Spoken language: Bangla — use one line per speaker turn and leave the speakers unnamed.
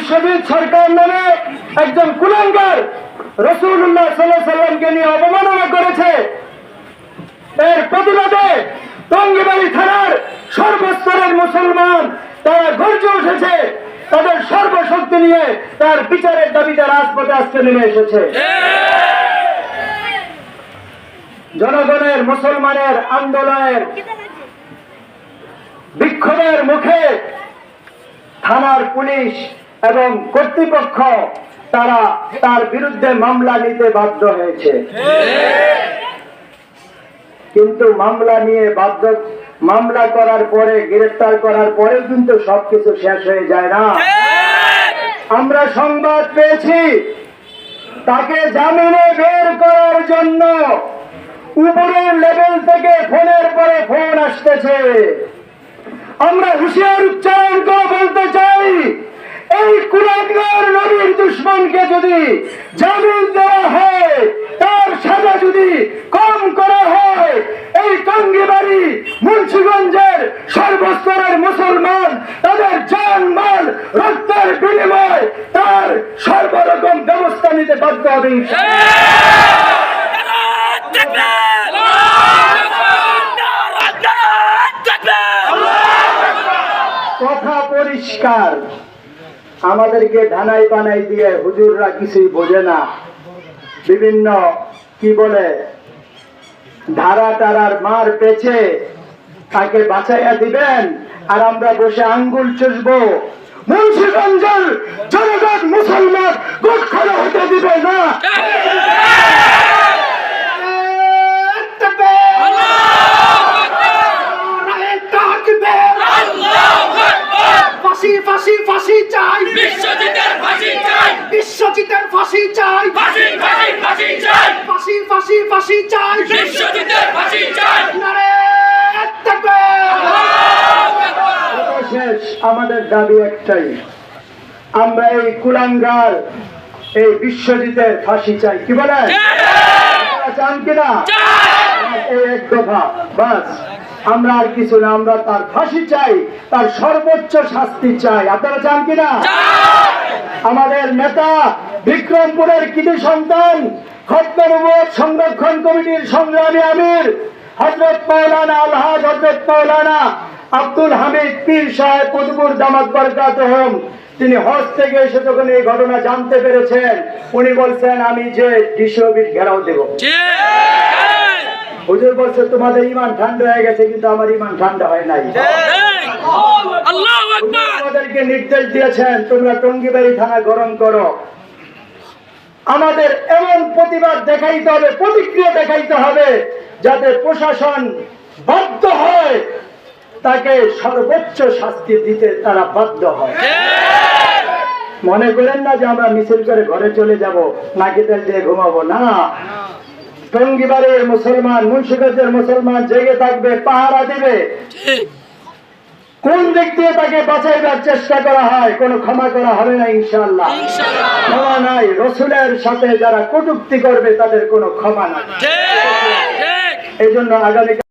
বিশ্বজিৎ সরকার নামে একজন কুলাঙ্গার রসুল্লাহ সাল্লাহ সাল্লামকে নিয়ে অবমাননা করেছে। এর প্রতিবাদে টঙ্গিবাড়ি থানার সর্বস্তরের মুসলমান তারা গর্জে উঠেছে। তাদের সর্বশক্তি নিয়ে তার বিচারের দাবিতে রাজপথে আজকে নেমে এসেছে। জনগণের, মুসলমানের আন্দোলনের বিক্ষোভের মুখে থানার পুলিশ এবং কর্তৃপক্ষ তারা তার বিরুদ্ধে মামলা নিতে বাধ্য হয়েছে। কিন্তু মামলা নিয়ে বাধ্য, মামলা করার পরে গ্রেফতার করার পরে কিন্তু সবকিছু শেষ হয়ে যায় না। আমরা সংবাদ পেয়েছি, তাকে জামিনে বের করার জন্য উপরের লেভেল থেকে ফোনের পরে ফোন আসতেছে। আমরা হুঁশিয়ার উচ্চারণ করে বলতে চাই এই কুলাঙ্গার নবীর দুশ্মনকে যদি জামিন দেওয়া হয় তার সাজা যদি কম করা হয় এই টঙ্গিবাড়ি মুন্সিগঞ্জের সর্বস্তরের মুসলমান তাদের জান মাল রক্তের বিনিময় তার সর্বরকম ব্যবস্থা নিতে বাধ্য হবে কথা পরিষ্কার। আমাদেরকে ধানাই বানাই দিয়ে হুজুররা কিছুই বোঝে না। বিভিন্ন, কি বলে, ধারা তারার মার পেছে, তাকে বাঁচাইয়া দিবেন, আর আমরা বসে আঙ্গুল চুষবো। মুন্সিগঞ্জের জনগণ মুসলমান গোটখানা হতে দিবে না
ফাঁসি ফাঁসি ফাঁসি চাই
বিশ্বজিতের ফাঁসি চাই
বিশ্বজিতের ফাঁসি চাই
ফাঁসি ফাঁসি ফাঁসি চাই
ফাঁসি ফাঁসি ফাঁসি চাই
বিশ্বজিতের ফাঁসি চাই
নারে!
কথা শেষ আমাদের দাবি একটাই। আমরা এই কুলাঙ্গার এই বিশ্বজিতের ফাঁসি চাই। কি বলেন? আপনারা চান কিনা? এই এক দফা। বাস। আমরা আর কিছু না, আমরা তার ফাঁসি চাই, তার সর্বোচ্চ শাস্তি চাই। আপনারা চান কিনা? আমাদের নেতা বিক্রমপুরের কৃতি সন্তান সংরক্ষণ কমিটির সংগ্রামী আমির, হজরত মৌলানা আলহাজ হজরত মৌলানা আব্দুল হামিদ পীর সাহেব কুতুবুর দামাত বরকাত তিনি হজ থেকে এসে যখন এই ঘটনা জানতে পেরেছেন, উনি বলছেন, আমি যে অফিস ঘেরাও দেব। হুজুর বলছে তোমাদের ইমান ঠান্ডা হয়ে গেছে কিন্তু আমার ইমান ঠান্ডা হয় নাই। আমাদেরকে নির্দেশ দিয়েছেন তোমরা টঙ্গিবাড়ি থানা গরম করো। আমাদের এমন প্রতিবাদ দেখাইতে হবে প্রতিক্রিয়া দেখাইতে হবে যাতে প্রশাসন বাধ্য হয় তাকে সর্বোচ্চ শাস্তি দিতে তারা বাধ্য হয়। মনে করেন না যে আমরা মিছিল করে ঘরে চলে যাব নাকি তেল দিয়ে ঘুমাবো? না। টঙ্গিবাড়ির মুসলমান মুন্সিগঞ্জের মুসলমান জেগে থাকবে পাহারা দিবে। কোন দিক দিয়ে তাকে বাঁচাইবার চেষ্টা করা হয় কোনো ক্ষমা করা হবে না ইনশাল্লাহ ক্ষমা নাই রসুলের সাথে যারা কটুক্তি করবে তাদের কোনো ক্ষমা নাই। এই জন্য আগামী